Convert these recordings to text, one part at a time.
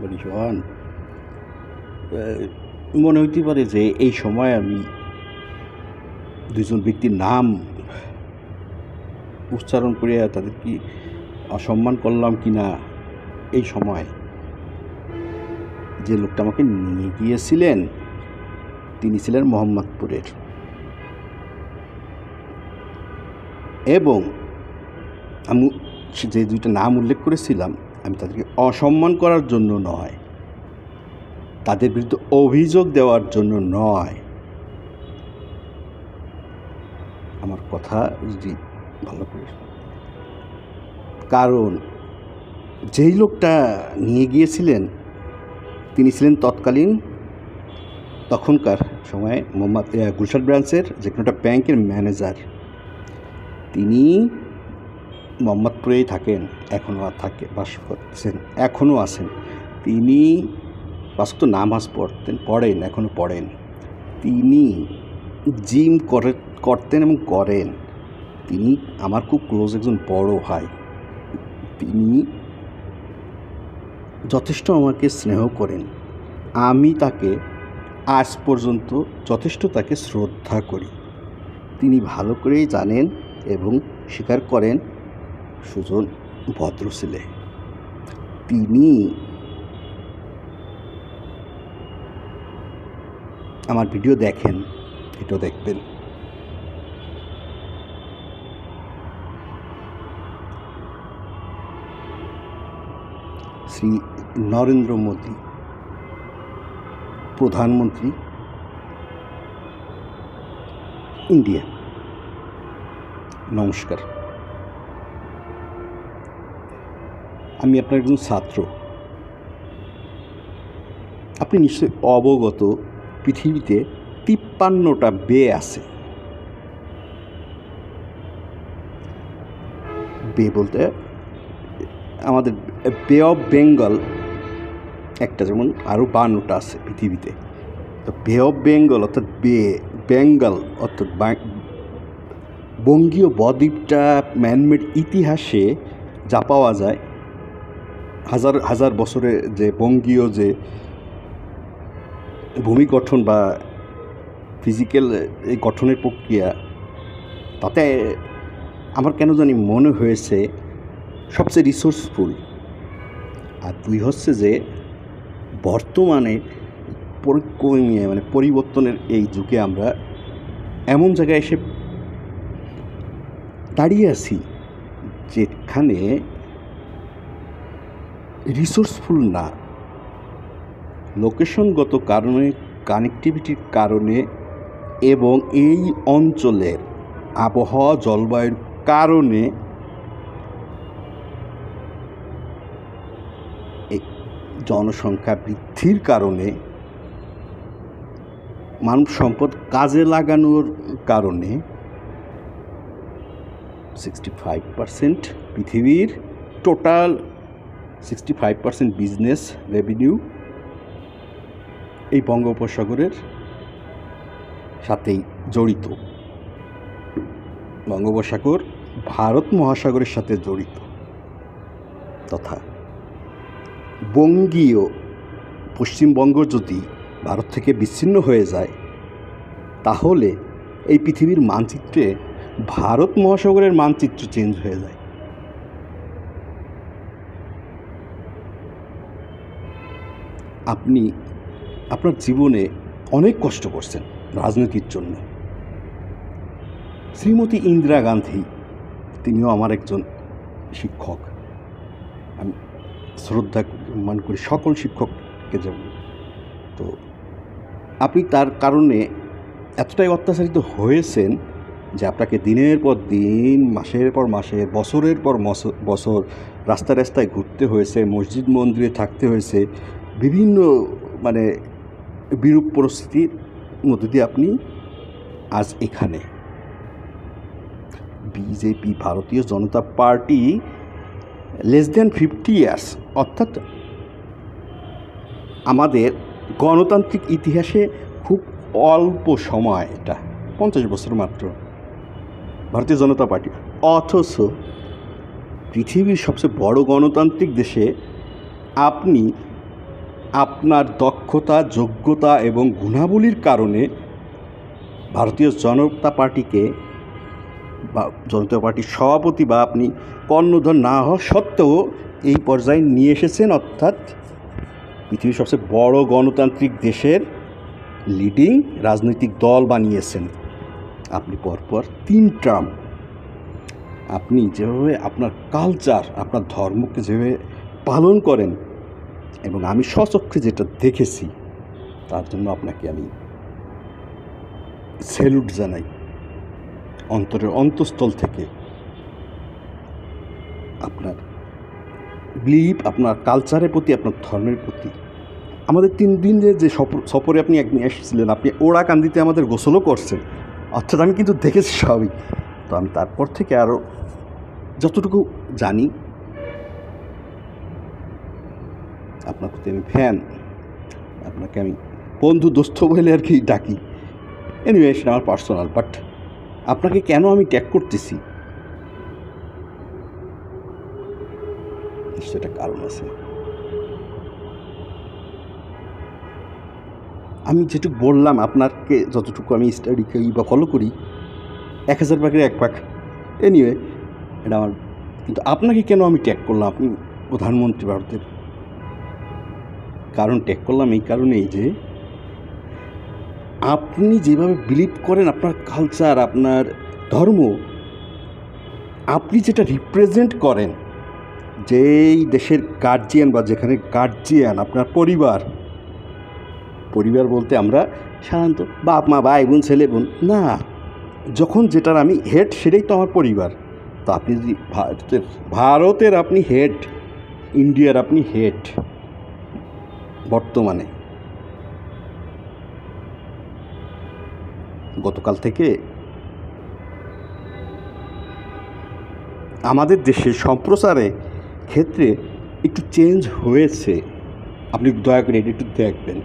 বলি মনে হইতে পারে যে এই সময় আমি দুজন ব্যক্তির নাম উচ্চারণ করিয়া তাদের কি অসম্মান করলাম কি না এই সময় যে লোকটা আমাকে নিয়ে গিয়েছিলেন, তিনি ছিলেন মোহাম্মদপুরের। এবং আমি যে দুইটা নাম উল্লেখ করেছিলাম আমি তাদেরকে অসম্মান করার জন্য নয়। তাদের বিরুদ্ধে অভিযোগ দেওয়ার জন্য নয়। আমার কথা যদি ভালো করে কারণ যেই লোকটা নিয়ে গিয়েছিলেন, তিনি ছিলেন তৎকালীন তখনকার সময়ে মোহাম্মদ গুলশান ব্রাঞ্চের যে কোনো একটা ব্যাংকের ম্যানেজার। তিনি মোহাম্মদপুরেই থাকেন, এখনও থাকে, বাস করছেন, এখনও আছেন। তিনি বাস্তব নামাজ পড়তেন, পড়েন, এখনও পড়েন। তিনি জিম করে, করতেন এবং করেন। তিনি আমার খুব ক্লোজ একজন বড় ভাই। তিনি যথেষ্ট আমাকে স্নেহ করেন। আমি তাকে আজ পর্যন্ত যথেষ্ট তাকে শ্রদ্ধা করি। তিনি ভালো করেই জানেন এবং স্বীকার করেন সুজন ভদ্র ছেলে। তিনি আমার ভিডিও দেখেন এটাও দেখবেন। শ্রী নরেন্দ্র মোদী, প্রধানমন্ত্রী, ইন্ডিয়া। নমস্কার। আমি আপনার একজন ছাত্র। আপনি নিশ্চয়ই অবগত পৃথিবীতে তিপ্পান্নটা বে আছে। বে বলতে আমাদের বে অফ বেঙ্গল একটা যেমন আরও বান্নটা আছে পৃথিবীতে। তো বে অফ বেঙ্গল অর্থাৎ বে, বেঙ্গল অর্থাৎ বঙ্গীয় বদ্বীপটা ম্যানমেড ইতিহাসে যা পাওয়া যায় হাজার হাজার বছরে যে বঙ্গীয় যে ভূমি গঠন বা ফিজিক্যাল এই গঠনের প্রক্রিয়া, তাতে আমার কেন জানি মনে হয়েছে সবচেয়ে রিসোর্সফুল আর দুই হচ্ছে যে, বর্তমানে পরিক্রমীয় মানে পরিবর্তনের এই যুগে আমরা এমন জায়গায় এসে দাঁড়িয়ে আছি যেখানে রিসোর্সফুল না। লোকেশনগত কারণে কানেক্টিভিটির কারণে এবং এই অঞ্চলের আবহাওয়া জলবায়ুর কারণে জনসংখ্যা বৃদ্ধির কারণে মানব সম্পদ কাজে লাগানোর কারণে সিক্সটি ফাইভ পারসেন্ট পৃথিবীর total sixty five percent business revenue এই বঙ্গোপসাগরের সাথেই জড়িত। বঙ্গোপসাগর ভারত মহাসাগরের সাথে জড়িত তথা বঙ্গীয় পশ্চিমবঙ্গ যদি ভারত থেকে বিচ্ছিন্ন হয়ে যায়, তাহলে এই পৃথিবীর মানচিত্রে ভারত মহাসাগরের মানচিত্র চেঞ্জ হয়ে যায়। আপনি আপনার জীবনে অনেক কষ্ট করছেন রাজনীতির জন্য। শ্রীমতী ইন্দিরা গান্ধী, তিনিও আমার একজন শিক্ষক। আমি শ্রদ্ধা মান করি সকল শিক্ষককে যেমন। তো আপনি তার কারণে এতটাই অত্যাচারিত হয়েছেন যে আপনাকে দিনের পর দিন, মাসের পর মাসে, বছরের পর বছর রাস্তায় রাস্তায় ঘুরতে হয়েছে, মসজিদ মন্দিরে থাকতে হয়েছে বিভিন্ন মানে বিরূপ পরিস্থিতির মধ্যে দিয়ে আপনি আজ এখানে। BJP, Bharatiya Janata party less than fifty years অর্থাৎ আমাদের গণতান্ত্রিক ইতিহাসে খুব অল্প সময় এটা, পঞ্চাশ বছর মাত্র। ভারতীয় জনতা পার্টি, অথচ পৃথিবীর সবচেয়ে বড় গণতান্ত্রিক দেশে আপনি আপনার দক্ষতা, যোগ্যতা এবং গুণাবলীর কারণে ভারতীয় জনতা পার্টিকে বা জনতা পার্টির সভাপতি বা আপনি কর্ণধর না হওয়া সত্ত্বেও এই পর্যায়ে নিয়ে এসেছেন, অর্থাৎ পৃথিবীর সবচেয়ে বড় গণতান্ত্রিক দেশের লিডিং রাজনৈতিক দল বানিয়েছেন আপনি পরপর তিন টার্ম। আপনি যেভাবে আপনার কালচার আপনার ধর্মকে যেভাবে পালন করেন এবং আমি স্বচক্ষে যেটা দেখেছি, তার জন্য আপনাকে আমি স্যালুট জানাই। অন্তরের অন্তঃস্থল থেকে আপনার বিলিভ আপনার কালচারের প্রতি, আপনার ধর্মের প্রতি। আমাদের তিন দিন যে যে সফর- আপনি একদিন এসেছিলেন, আপনি ওড়াকান্দিতে আমাদের গোসলও করছেন। অর্থাৎ আমি কিন্তু দেখেছি সবই তো আমি তারপর থেকে আরও যতটুকু জানি আপনার প্রতি আমি ফ্যান আপনাকে আমি বন্ধু, দোস্ত বলে আর কি ডাকি। এনিওয়ে সেটা আমার পার্সোনাল বাট আপনাকে কেন আমি ট্যাগ করতেছি? সেটা কারণ আছে। আমি যেটুকু বললাম, আপনাকে যতটুকু আমি স্টাডি করি বা ফলো করি, এক হাজার ভাগের এক ভাগ। এনিওয়ে এটা আমার কিন্তু আপনাকে কেন আমি ট্যাগ করলাম? আপনি প্রধানমন্ত্রী ভারতের কারণ ট্যাগ করলাম এই কারণেই যে আপনি যেভাবে বিলিভ করেন আপনার কালচার আপনার ধর্ম, আপনি যেটা রিপ্রেজেন্ট করেন, যেই দেশের গার্জিয়ান বা যেখানে গার্জিয়ান আপনার পরিবার পরিবার বলতে আমরা সাধারণত বাপ, মা, ভাই, বোন, ছেলে, বোন, না, যখন যেটার আমি হেড সেটাই তো আমার পরিবার, তো আপনি যদি ভারতের ভারতের আপনি হেড ইন্ডিয়ার আপনি হেড বর্তমানে। গতকাল থেকে আমাদের দেশে সম্প্রচারে ক্ষেত্রে একটু চেঞ্জ হয়েছে। আপনি দয়া করে এটা একটু দেখবেন।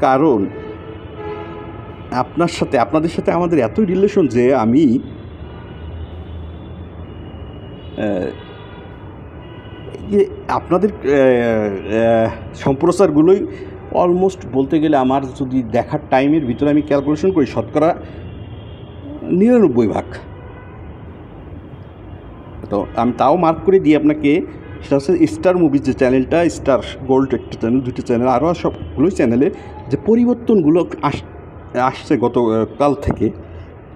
কারণ আপনার সাথে, আপনাদের সাথে আমাদের এতই রিলেশন যে আমি যে আপনাদের সম্প্রচারগুলোই অলমোস্ট বলতে গেলে আমার যদি দেখার টাইমের ভিতরে আমি ক্যালকুলেশন করি, শতকরা নিরানব্বই ভাগ। তো আমি তাও মার্ক করে দিই আপনাকে, সেটা হচ্ছে স্টার মুভিজ যে চ্যানেলটা স্টার গোল্ড একটা চ্যানেল দুটো চ্যানেল আরও সবগুলোই চ্যানেলে যে পরিবর্তনগুলো আস, আসছে গতকাল থেকে,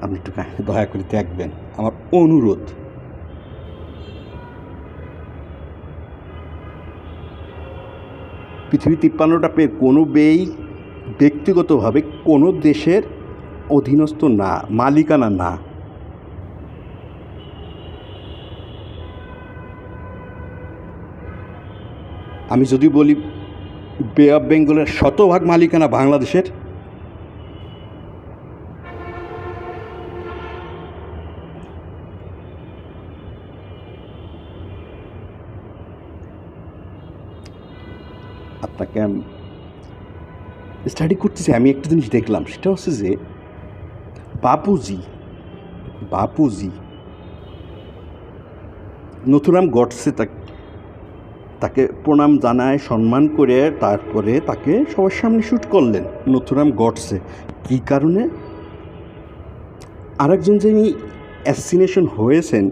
আপনি একটু দয়া করে দেখবেন। আমার অনুরোধ। পৃথিবী তিপ্পান্নটা পেয়ে কোনো বেই ব্যক্তিগতভাবে কোনো দেশের অধীনস্থ না, মালিকানা না। আমি যদি বলি, বে অফ বেঙ্গলের শতভাগ মালিকানা বাংলাদেশের স্টাডি করতেছি, আমি একটা জিনিস দেখলাম, সেটা হচ্ছে যে, বাপুজি বাপুজি নথুরাম গডসে তাকে তাকে প্রণাম জানায়, সম্মান করে, তারপরে তাকে সবার সামনে শ্যুট করলেন নথুরাম গডসে কী কারণে? আরেকজন যিনি অ্যাসিনেশন হয়েছেন,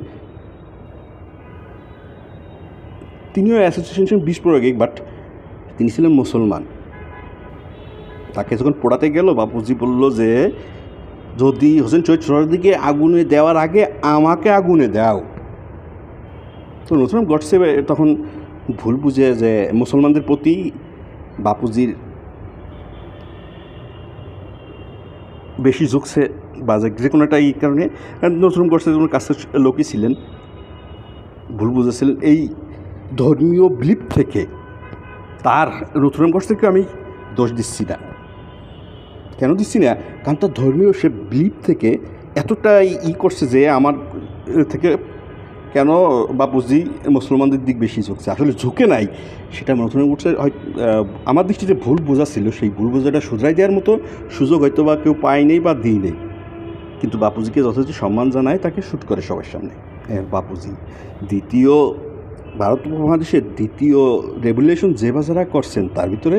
তিনিও অ্যাসোসিয়েশন বিস্ফোরক বাট তিনি ছিলেন মুসলমান। তাকে যখন পোড়াতে গেল, বাপুজি বলল যে, যদি হোসেন চৈত্র দিকে আগুনে দেওয়ার আগে আমাকে আগুনে দাও। তো নতুন গডসে, তখন ভুল বুঝে যে মুসলমানদের প্রতি বাপুজির বেশি ঝুঁকছে বা যে একটা এই কারণে নতুন গডসে যখন কাছে লোকই ছিলেন। ভুল বুঝেছিলেন এই ধর্মীয় বিলিপ থেকে। তার নতুন গডসেকে আমি দোষ দিচ্ছি না। কেন দিচ্ছি না? কারণ তার ধর্মীয় সে বিলিপ থেকে এতটাই ই করছে যে আমার থেকে কেন বাপুজি মুসলমানদের দিক বেশি ঝুঁকছে? আসলে ঝুঁকে নাই। সেটা নতুন উঠছে হয় আমার দৃষ্টিতে ভুল বোঝা ছিল। সেই ভুল বোঝাটা শুধরাই দেওয়ার মতো সুযোগ হয়তো বা কেউ পায় নেই বা দিই নেই। কিন্তু বাপুজিকে যথেষ্ট সম্মান জানায়, তাকে শ্যুট করে সবার সামনে। বাপুজি, দ্বিতীয় ভারত উপমহাদেশের দ্বিতীয় রেভুলেশন যেবা যারা করছেন, তার ভিতরে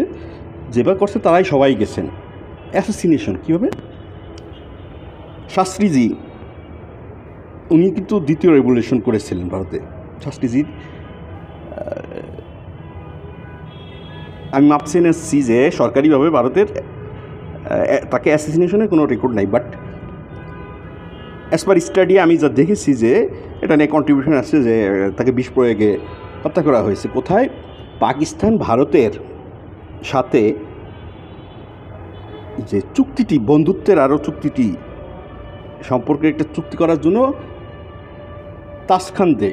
যেবা করছে তারাই সবাই গেছেন। অ্যাসোসিনেশন কীভাবে? শাস্ত্রীজি, উনি কিন্তু দ্বিতীয় রেভুলেশন করেছিলেন ভারতে। শাস্ত্রীজির আমি মাপছি এসেছি যে সরকারিভাবে ভারতের তাকে অ্যাসোসিনেশনের কোনো রেকর্ড নাই বাট অ্যাজ পার স্টাডি আমি যা দেখেছি যে এটা নিয়ে কন্ট্রিবিউশন আসছে যে, তাকে বিষ প্রয়োগে হত্যা করা হয়েছে। কোথায়? পাকিস্তান ভারতের সাথে যে চুক্তিটি, বন্ধুত্বের আরও চুক্তিটি সম্পর্কে একটা চুক্তি করার জন্য তাসখান্দে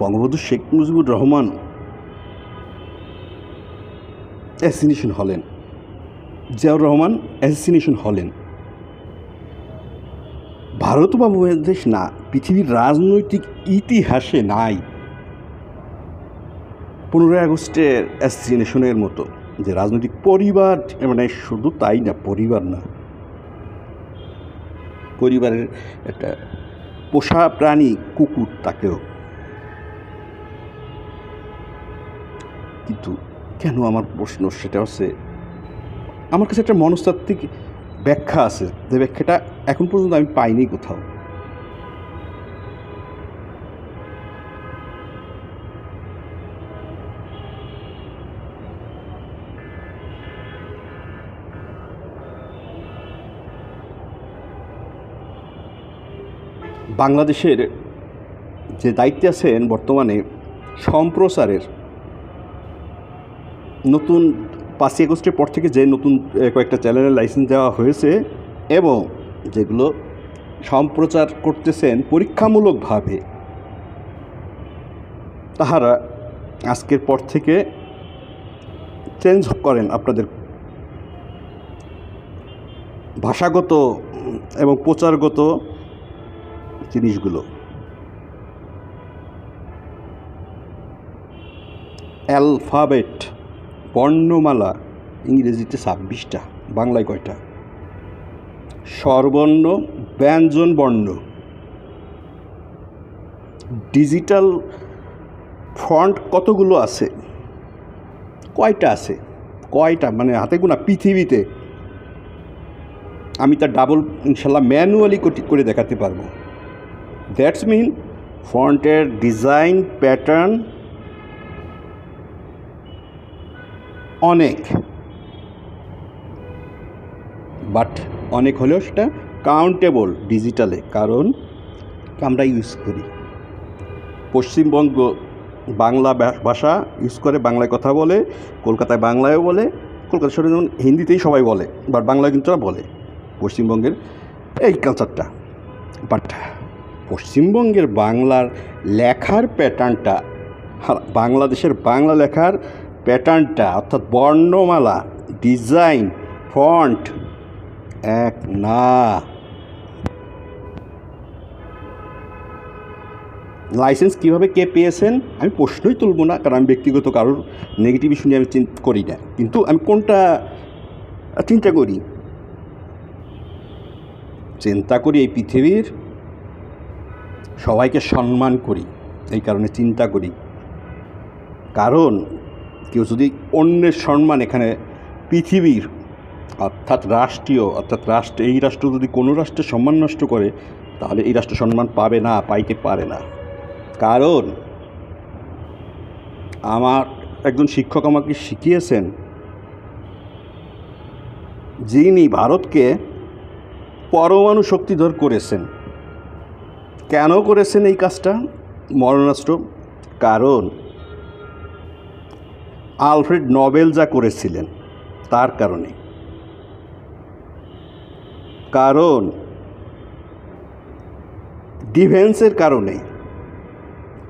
বঙ্গবন্ধু শেখ মুজিবুর রহমান অ্যাসিনেশন হলেন। জিয়াউর রহমান অ্যাসিনেশন হলেন। ভারত বা বাংলাদেশ না, পৃথিবীর রাজনৈতিক ইতিহাসে নাই। পনেরোই আগস্টের অ্যাসিনেশনের মতো যে রাজনৈতিক পরিবার মানে শুধু তাই না, পরিবার না। পরিবারের একটা পোষা প্রাণী, কুকুর তাকেও। কিন্তু কেন আমার প্রশ্ন সেটা হচ্ছে আমার কাছে একটা মনস্তাত্ত্বিক ব্যাখ্যা আছে। যে ব্যাখ্যাটা এখন পর্যন্ত আমি পাইনি কোথাও। বাংলাদেশের যে দায়িত্বে আছেন বর্তমানে সম্প্রচারের নতুন পাঁচই আগস্টের পর থেকে যে নতুন কয়েকটা চ্যানেলের লাইসেন্স দেওয়া হয়েছে এবং যেগুলো সম্প্রচার করতেছেন পরীক্ষামূলকভাবে, তাহারা আজকের পর থেকে চেঞ্জ করেন আপনাদের ভাষাগত এবং প্রচারগত জিনিসগুলো। অ্যালফাবেট বর্ণমালা, ইংরেজিতে ছাব্বিশটা, বাংলায় কয়টা? স্বরবর্ণ ব্যঞ্জন বর্ণ। ডিজিটাল ফন্ট কতগুলো আছে? কয়টা আছে? কয়টা? মানে হাতে গোনা পৃথিবীতে। আমি তার ডাবল ইনশাল্লাহ ম্যানুয়ালি করে দেখাতে পারব। দ্যাটস মিন ফন্টের ডিজাইন প্যাটার্ন অনেক। বাট অনেক হলেও সেটা কাউন্টেবল ডিজিটালে কারণ আমরা ইউজ করি। পশ্চিমবঙ্গ বাংলা ভাষা ইউজ করে, বাংলায় কথা বলে, কলকাতায় বাংলায়ও বলে কলকাতা শহরে যেমন হিন্দিতেই সবাই বলে বাট বাংলায় কিন্তু বলে। পশ্চিমবঙ্গের এই কালচারটা বাট পশ্চিমবঙ্গের বাংলার লেখার প্যাটার্নটা বাংলাদেশের বাংলা লেখার প্যাটার্নটা অর্থাৎ বর্ণমালা, ডিজাইন, ফন্ট, এক না। লাইসেন্স কীভাবে কে পেয়েছেন? আমি প্রশ্নই তুলব না, কারণ আমি ব্যক্তিগত কারোর নেগেটিভ ইস্যু নিয়ে আমি করি না। কিন্তু আমি কোনটা চিন্তা করি? চিন্তা করি এই পৃথিবীর সবাইকে সম্মান করি, এই কারণে চিন্তা করি। কারণ কেউ যদি অন্যের সম্মান এখানে পৃথিবীর, অর্থাৎ রাষ্ট্রীয়, অর্থাৎ রাষ্ট্র, এই রাষ্ট্র যদি কোনো রাষ্ট্রের সম্মান নষ্ট করে, তাহলে এই রাষ্ট্র সম্মান পাবে না, পাইতে পারে না। কারণ, আমার একজন শিক্ষক আমাকে শিখিয়েছেন যিনি ভারতকে পরমাণু শক্তিধর করেছেন। কেন করেছেন এই কাজটা? মরণাস্ত্র। কারণ আলফ্রেড নবেল যা করেছিলেন, তার কারণে। কারণ, ডিফেন্সের কারণে।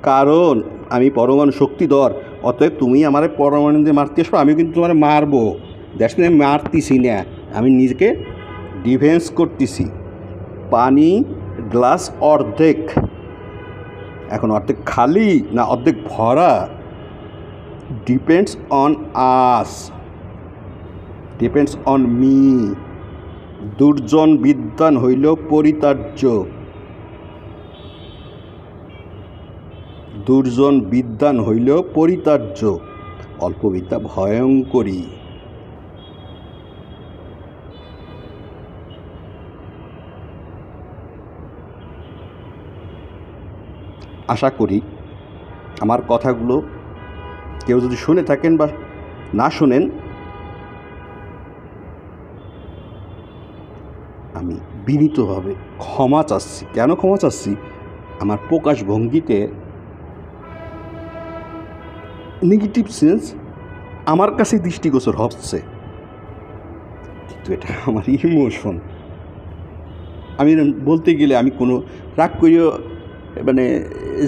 কারণ, আমি পরমাণু শক্তি শক্তিধর অতএব তুমি আমার পরমাণু দিয়ে মারতে আসব আমি কিন্তু তোমার মারবো। মিন আমি মারতেছি না, আমি নিজেকে ডিফেন্স করতেছি। পানি, গ্লাস অর্ধেক। এখন অর্ধেক খালি না অর্ধেক ভরা? Depends on us depends on me দুর্জন বিদ্বান হইল পরিতার্য। দুর্জন বিদ্বান হইল পরিতার্য। অল্পবিদ্যা ভয়ঙ্করী। আশা করি আমার কথাগুলো কেউ যদি শুনে থাকেন বা না শোনেন, আমি বিনীতভাবে ক্ষমা চাচ্ছি। কেন ক্ষমা চাচ্ছি? আমার প্রকাশ ভঙ্গিতে নেগেটিভ সেন্স আমার কাছে দৃষ্টিগোচর হচ্ছে। কিন্তু এটা আমার ইমোশন আমি বলতে গেলে আমি কোনো রাগ করিও মানে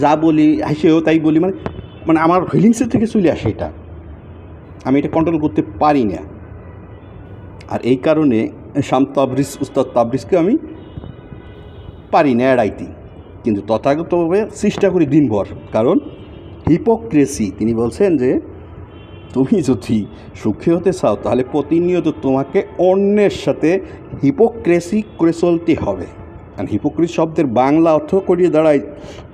যা বলি, হাসেও তাই বলি মানে মানে আমার ফিলিংসের থেকে চলে আসে এটা। আমি এটা কন্ট্রোল করতে পারি না। আর এই কারণে শাম তাবরিস উস্তাদ তাবরিসকে আমি পারি না এড়াইতে। কিন্তু তথাগতভাবে চেষ্টা করি দিনভর। কারণ হিপোক্রেসি তিনি বলছেন যে, তুমি যদি সুখী হতে চাও, তাহলে প্রতিনিয়ত তোমাকে অন্যের সাথে হিপোক্রেসি করে চলতে হবে। কারণ হিপোক্রেসি শব্দের বাংলা অর্থ করিয়ে দাঁড়ায়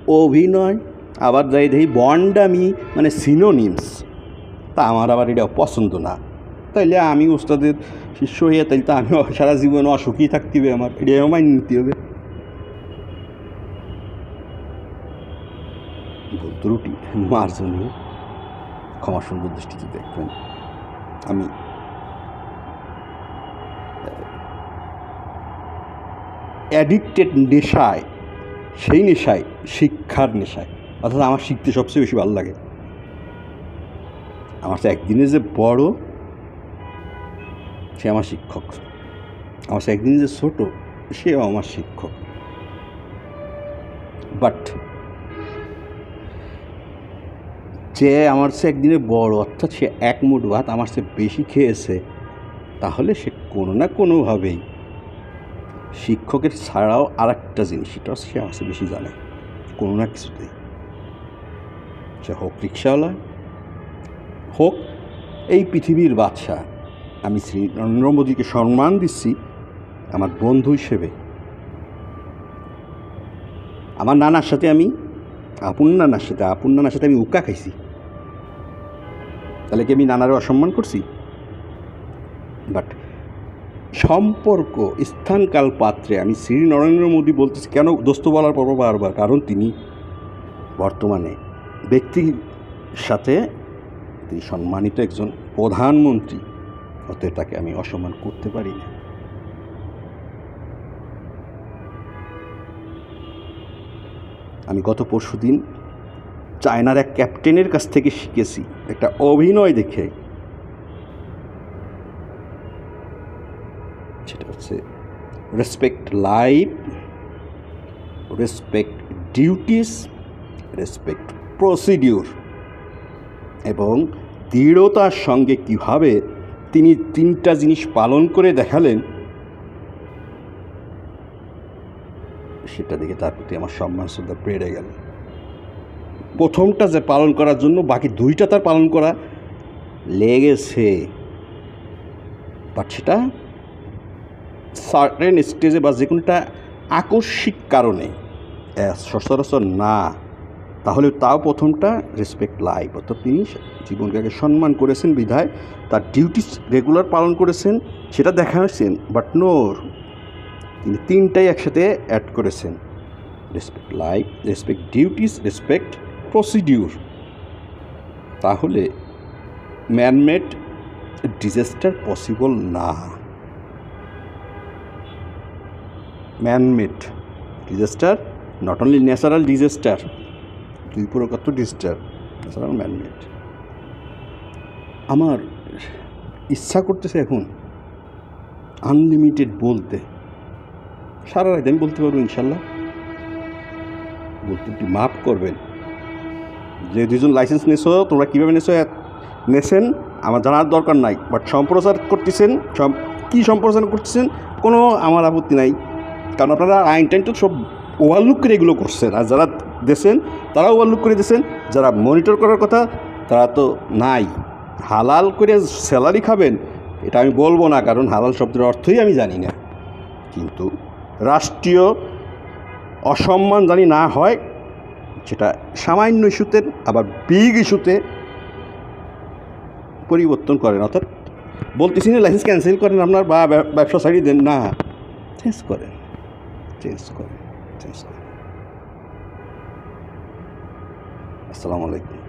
অভিনয়। আবার যাই দেখি বন্ড বন্ডামি মানে সিনোনিমস তা আমার আবার এটা পছন্দ না। তাইলে আমি ওস্তাদের শিষ্য হইয়া তাইলে তো আমি সারা জীবন অসুখী থাকতে হবে আমার, এটাও মাইনে নিতে হবে। ভুল ত্রুটি মার্জনীয় ক্ষমা সুন্দর দৃষ্টিতে দেখবেন। আমি অ্যাডিক্টেড নেশায়, সেই নেশায়, শিক্ষার নেশায়। অর্থাৎ আমার শিখতে সবচেয়ে বেশি ভালো লাগে। আমার তো একদিনে যে বড়, সে আমার শিক্ষক। আমার সে একদিনে যে ছোট, সেও আমার শিক্ষক। বাট যে আমার সে একদিনে বড়, অর্থাৎ সে এক মুঠ ভাত আমার সে বেশি খেয়েছে, তাহলে সে কোনো না কোনোভাবেই শিক্ষকের ছাড়াও আর একটা জিনিস সেটা সে আমার বেশি জানে। কোনো না কিছুতেই। সে হোক রিক্সাওয়ালা, হোক এই পৃথিবীর বাদশাহ আমি শ্রী নরেন্দ্র মোদীকে সম্মান দিচ্ছি আমার বন্ধু হিসেবে। আমার নানার সাথে আমি, আপন নানার সাথে, আপন নানার সাথে আমি উকা খাইছি। তাহলে কি আমি নানারও অসম্মান করছি? বাট সম্পর্ক, স্থানকাল পাত্রে আমি শ্রী নরেন্দ্র মোদী বলতেছি, কেন দোস্ত বলার পর বারবার, কারণ তিনি বর্তমানে ব্যক্তির সাথে তিনি সম্মানিত একজন প্রধানমন্ত্রী, অতএব তাকে আমি অসম্মান করতে পারি না। আমি গত পরশু দিন চায়নার এক ক্যাপ্টেনের কাছ থেকে শিখেছি একটা অভিনয় দেখে। সেটা হচ্ছে respect life respect duties respect procedure এবং দৃঢ়তার সঙ্গে কীভাবে তিনি তিনটা জিনিস পালন করে দেখালেন, সেটা দেখে তার প্রতি আমার সম্মান শ্রদ্ধা বেড়ে গেল। প্রথমটা যে পালন করার জন্য, বাকি দুইটা তার পালন করা লেগেছে। বাট সেটা সার্টেন স্টেজে বা যে কোনোটা আকস্মিক কারণে সচরাচর না। তাহলে তাও প্রথমটা রেসপেক্ট লাইফ অর্থাৎ তিনি জীবনকে সম্মান করেছেন বিধায়, তার ডিউটিস রেগুলার পালন করেছেন, সেটা দেখাচ্ছেন বাট নোর তিনি তিনটাই একসাথে অ্যাড করেছেন। Respect life respect duties respect procedure তাহলে ম্যানমেড ডিজাস্টার পসিবল না। Manmade disaster not only natural disaster দুই প্রকার তো ডিজাস্টার ন্যাচারাল ম্যানমেড আমার ইচ্ছা করতেছে এখন আনলিমিটেড বলতে। সারা রাত আমি বলতে পারব ইনশাল্লাহ। বলতে একটু মাফ করবেন। যে দুজন লাইসেন্স নেছো তোমরা কীভাবে নেছো নেছেন আমার জানার দরকার নাই। বাট সম্প্রচার করতেছেন, সম কী সম্প্রচার করতেছেন, কোনো আমার আপত্তি নাই। কারণ আপনারা আইন টাইন তো সব ওভারলুক করে এগুলো করছেন। আর যারা দেশেন তারা ওভারলুক করে দিয়েছেন। যারা মনিটর করার কথা, তারা তো নাই। হালাল করে স্যালারি খাবেন, এটা আমি বলব না, কারণ হালাল শব্দের অর্থই আমি জানি না। কিন্তু রাষ্ট্রীয় অসম্মান জানি না হয়, সেটা সামান্য ইস্যুতে, আবার বিগ ইস্যুতে পরিবর্তন করেন। অর্থাৎ বলতেছি না লাইসেন্স ক্যান্সেল করেন আপনার বা ব্যবসা ছাড়িয়ে দেন। না চেঞ্জ করেন। চেঞ্জ করেন চেঞ্জ করেন। আসসালামু আলাইকুম।